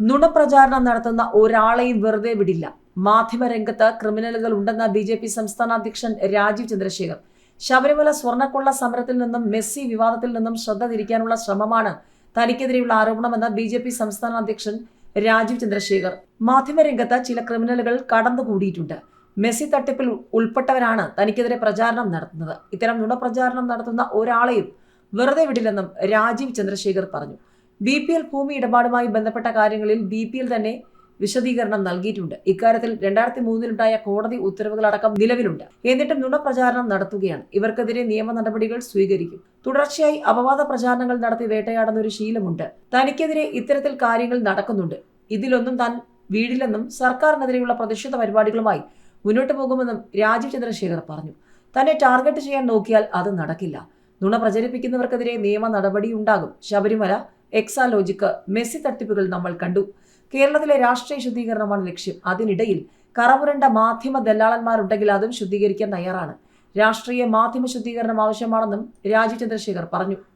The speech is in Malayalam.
നുണപ്രചാരണം നടത്തുന്ന ഒരാളെയും വെറുതെ വിടില്ല. മാധ്യമരംഗത്ത് ക്രിമിനലുകൾ ഉണ്ടെന്ന ബി ജെ പി സംസ്ഥാന അധ്യക്ഷൻ രാജീവ് ചന്ദ്രശേഖർ. ശബരിമല സ്വർണക്കൊള്ള സമരത്തിൽ നിന്നും മെസ്സി വിവാദത്തിൽ നിന്നും ശ്രദ്ധ തിരിക്കാനുള്ള ശ്രമമാണ് തനിക്കെതിരെയുള്ള ആരോപണമെന്ന് ബി ജെ പി സംസ്ഥാന അധ്യക്ഷൻ രാജീവ് ചന്ദ്രശേഖർ. മാധ്യമരംഗത്ത് ചില ക്രിമിനലുകൾ കടന്നുകൂടിയിട്ടുണ്ട്. മെസ്സി തട്ടിപ്പിൽ ഉൾപ്പെട്ടവരാണ് തനിക്കെതിരെ പ്രചാരണം നടത്തുന്നത്. ഇത്തരം നുണപ്രചാരണം നടത്തുന്ന ഒരാളെയും വെറുതെ വിടില്ലെന്നും രാജീവ് ചന്ദ്രശേഖർ പറഞ്ഞു. ബി പി എൽ ഭൂമി ഇടപാടുമായി ബന്ധപ്പെട്ട കാര്യങ്ങളിൽ ബി പി എൽ തന്നെ വിശദീകരണം നൽകിയിട്ടുണ്ട്. ഇക്കാര്യത്തിൽ രണ്ടായിരത്തി മൂന്നിലുണ്ടായ കോടതി ഉത്തരവുകളടക്കം നിലവിലുണ്ട്. എന്നിട്ടും നുണപ്രചാരണം നടത്തുകയാണ്. ഇവർക്കെതിരെ നിയമ നടപടികൾ സ്വീകരിക്കും. തുടർച്ചയായി അപവാദ പ്രചാരണങ്ങൾ നടത്തി വേട്ടയാടുന്ന ഒരു ശീലമുണ്ട്. തനിക്കെതിരെ ഇത്തരത്തിൽ കാര്യങ്ങൾ നടക്കുന്നുണ്ട്. ഇതിലൊന്നും താൻ വീടില്ലെന്നും സർക്കാരിനെതിരെയുള്ള പ്രതിഷേധ പരിപാടികളുമായി മുന്നോട്ട് പോകുമെന്നും രാജീവ് ചന്ദ്രശേഖർ പറഞ്ഞു. തന്നെ ടാർഗറ്റ് ചെയ്യാൻ നോക്കിയാൽ അത് നടക്കില്ല. നുണ പ്രചരിപ്പിക്കുന്നവർക്കെതിരെ നിയമ നടപടി ഉണ്ടാകും. ശബരിമല എക്സാലോജിക്ക് മെസ്സി തട്ടിപ്പുകൾ നമ്മൾ കണ്ടു. കേരളത്തിലെ രാഷ്ട്രീയ ശുദ്ധീകരണമാണ് ലക്ഷ്യം. അതിനിടയിൽ കറപുരണ്ട മാധ്യമ ദല്ലാളന്മാരുണ്ടെങ്കിൽ അതും ശുദ്ധീകരിക്കാൻ തയ്യാറാണ്. രാഷ്ട്രീയ മാധ്യമ ശുദ്ധീകരണം ആവശ്യമാണെന്നും രാജീവ് ചന്ദ്രശേഖർ പറഞ്ഞു.